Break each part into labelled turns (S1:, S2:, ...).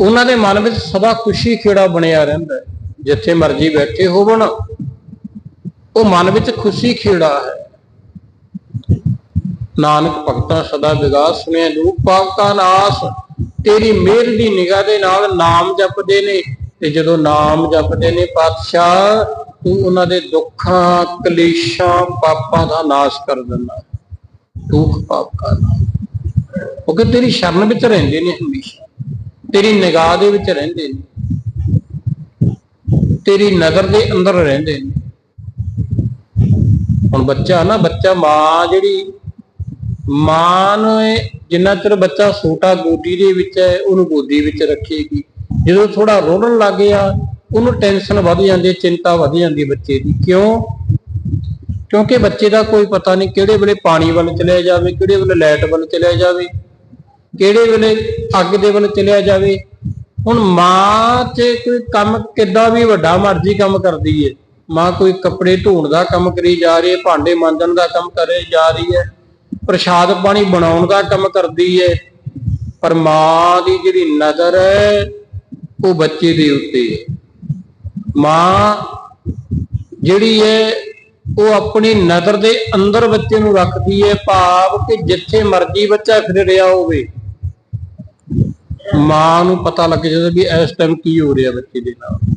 S1: ਉਹਨਾਂ ਦੇ ਮਨ ਵਿੱਚ ਸਦਾ ਖੁਸ਼ੀ ਖੇੜਾ ਬਣਿਆ ਰਹਿੰਦਾ ਹੈ। ਜਿੱਥੇ ਮਰਜ਼ੀ ਬੈਠੇ ਹੋਵਣ ਉਹ ਮਨ ਵਿੱਚ ਖੁਸ਼ੀ ਖੇੜਾ ਹੈ। ਨਾਨਕ ਭਗਤਾਂ ਸਦਾ ਵਿਗਾਸ ਸੁਣਿਆ, ਰੂਪ ਪਾਪ ਕਾ ਨਾਸ, ਤੇਰੀ ਮਿਹਰ ਦੀ ਨਿਗਾਹ ਦੇ ਨਾਲ ਨਾਮ ਜਪਦੇ ਨੇ, ਤੇ ਜਦੋਂ ਨਾਮ ਜਪਦੇ ਨੇ ਪਾਤਸ਼ਾਹ, ਤੂੰ ਉਹਨਾਂ ਦੇ ਦੁੱਖਾਂ, ਕਲੇਸ਼ਾਂ, ਪਾਪਾਂ ਦਾ ਨਾਸ਼ ਕਰ ਦਿੰਦਾ ਦੁੱਖ ਪਾਪ ਕਾ ਨਾਸ਼। ਉਹ ਕਿ ਤੇਰੀ ਸ਼ਰਨ ਵਿੱਚ ਰਹਿੰਦੇ ਨੇ ਹਮੇਸ਼ਾ। ਤੇਰੀ ਨਿਗਾਹ ਦੇ ਵਿੱਚ ਰਹਿੰਦੇ ਨੇ। ਤੇਰੀ ਨਜ਼ਰ ਦੇ ਅੰਦਰ ਰਹਿੰਦੇ ਨੇ। ਹੁਣ ਬੱਚਾ ਨਾ, ਬੱਚਾ ਮਾਂ ਜਿਹੜੀ, ਮਾਂ ਨੂੰ ਜਿੰਨਾ ਚਿਰ ਬੱਚਾ ਛੋਟਾ ਗੋਦੀ ਦੇ ਵਿੱਚ ਹੈ, ਉਹਨੂੰ ਗੋਦੀ ਵਿੱਚ ਰੱਖੇਗੀ। ਜਦੋਂ ਥੋੜਾ ਰੋਣ ਲੱਗ ਗਿਆ, ਉਹਨੂੰ ਟੈਨਸ਼ਨ ਵੱਧ ਜਾਂਦੀ ਹੈ, ਚਿੰਤਾ ਵੱਧ ਜਾਂਦੀ ਹੈ ਬੱਚੇ ਦੀ। ਕਿਉਂ? ਕਿਉਂਕਿ ਬੱਚੇ ਦਾ ਕੋਈ ਪਤਾ ਨਹੀਂ ਕਿਹੜੇ ਵੇਲੇ ਪਾਣੀ ਵੱਲ ਚਲਿਆ ਜਾਵੇ, ਕਿਹੜੇ ਵੇਲੇ ਲਾਈਟ ਵੱਲ ਚਲਿਆ ਜਾਵੇ। ਕਿਹੜੇ ਵੇਲੇ ਅੱਗ ਦੇ ਵੱਲ ਚਲਿਆ ਜਾਵੇ, ਹੁਣ ਮਾਂ ਤੇ ਕੋਈ ਕੰਮ ਕਿੱਦਾਂ ਵੀ ਵੱਡਾ ਮਰਜ਼ੀ ਕੰਮ ਕਰਦੀ ਏ। ਮਾਂ ਕੋਈ ਕੱਪੜੇ ਧੋਣ ਦਾ ਕੰਮ ਕਰੀ ਜਾ ਰਹੀ ਹੈ ਭਾਂਡੇ ਮਾਂਜਣ ਦਾ ਕੰਮ ਕਰੇ ਜਾ ਰਹੀ ਹੈ ਪ੍ਰਸ਼ਾਦ ਪਾਣੀ ਬਣਾਉਣ ਦਾ ਕੰਮ ਕਰਦੀ ਏ, ਪਰ ਮਾਂ ਦੀ ਜਿਹੜੀ ਨਜ਼ਰ ਹੈ ਉਹ ਬੱਚੇ ਦੇ ਉੱਤੇ ਹੈ ਮਾਂ ਜਿਹੜੀ ਹੈ ਉਹ ਆਪਣੀ ਨਜ਼ਰ ਦੇ ਅੰਦਰ ਬੱਚੇ ਨੂੰ ਰੱਖਦੀ ਹੈ ਭਾਵ ਕਿ ਜਿੱਥੇ ਮਰਜ਼ੀ ਬੱਚਾ ਫਿਰ ਰਿਹਾ ਹੋਵੇ ਮਾਂ ਨੂੰ ਪਤਾ ਲੱਗ ਜਾਂਦਾ ਵੀ ਇਸ ਟਾਈਮ ਕੀ ਹੋ ਰਿਹਾ ਬੱਚੇ ਦੇ ਨਾਲ।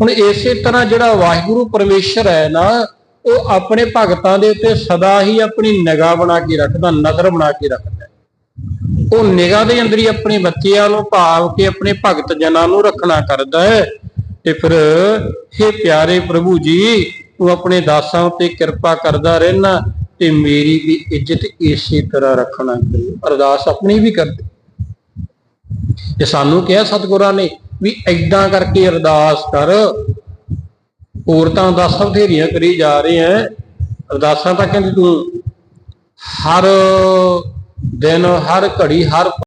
S1: ਹੁਣ ਇਸੇ ਤਰ੍ਹਾਂ ਜਿਹੜਾ ਵਾਹਿਗੁਰੂ ਪਰਮੇਸ਼ਰ ਹੈ ਨਾ, ਉਹ ਆਪਣੇ ਭਗਤਾਂ ਦੇ ਉੱਤੇ ਸਦਾ ਹੀ ਆਪਣੀ ਨਿਗਾਹ ਬਣਾ ਕੇ ਰੱਖਦਾ, ਨਜ਼ਰ ਬਣਾ ਕੇ ਰੱਖਦਾ ਉਹ ਨਿਗਾਹ ਦੇ ਅੰਦਰ ਹੀ ਆਪਣੇ ਬੱਚਿਆਂ ਨੂੰ ਭਾਵ ਕੇ ਆਪਣੇ ਭਗਤ ਜਨਾਂ ਨੂੰ ਰੱਖਣਾ ਕਰਦਾ ਹੈ। ਤੇ ਫਿਰ हे ਪਿਆਰੇ ਪ੍ਰਭੂ ਜੀ, ਤੂੰ ਆਪਣੇ ਦਾਸਾਂ ਉੱਤੇ ਕਿਰਪਾ ਕਰਦਾ ਰਹਿਣਾ ਤੇ ਮੇਰੀ ਵੀ ਇੱਜ਼ਤ ਇਸੇ ਤਰ੍ਹਾਂ ਰੱਖਣਾ ਕਰੀ। ਅਰਦਾਸ ਆਪਣੀ ਵੀ ਕਰਦੇ। ਤੇ ਸਾਨੂੰ ਕਿਹਾ ਸਤਿਗੁਰਾਂ ਨੇ ਵੀ ਐਦਾਂ ਕਰਕੇ ਅਰਦਾਸ ਕਰ, ਔਰਤਾਂ ਤਾਂ ਅਰਦਾਸਾਂ ਬਥੇਰੀਆਂ ਕਰੀ ਜਾ ਰਹੇ ਐ, ਅਰਦਾਸਾਂ ਤਾਂ ਕਹਿੰਦੇ ਤੂੰ ਹਰ ਦਿਨ, ਹਰ ਘੜੀ, ਹਰ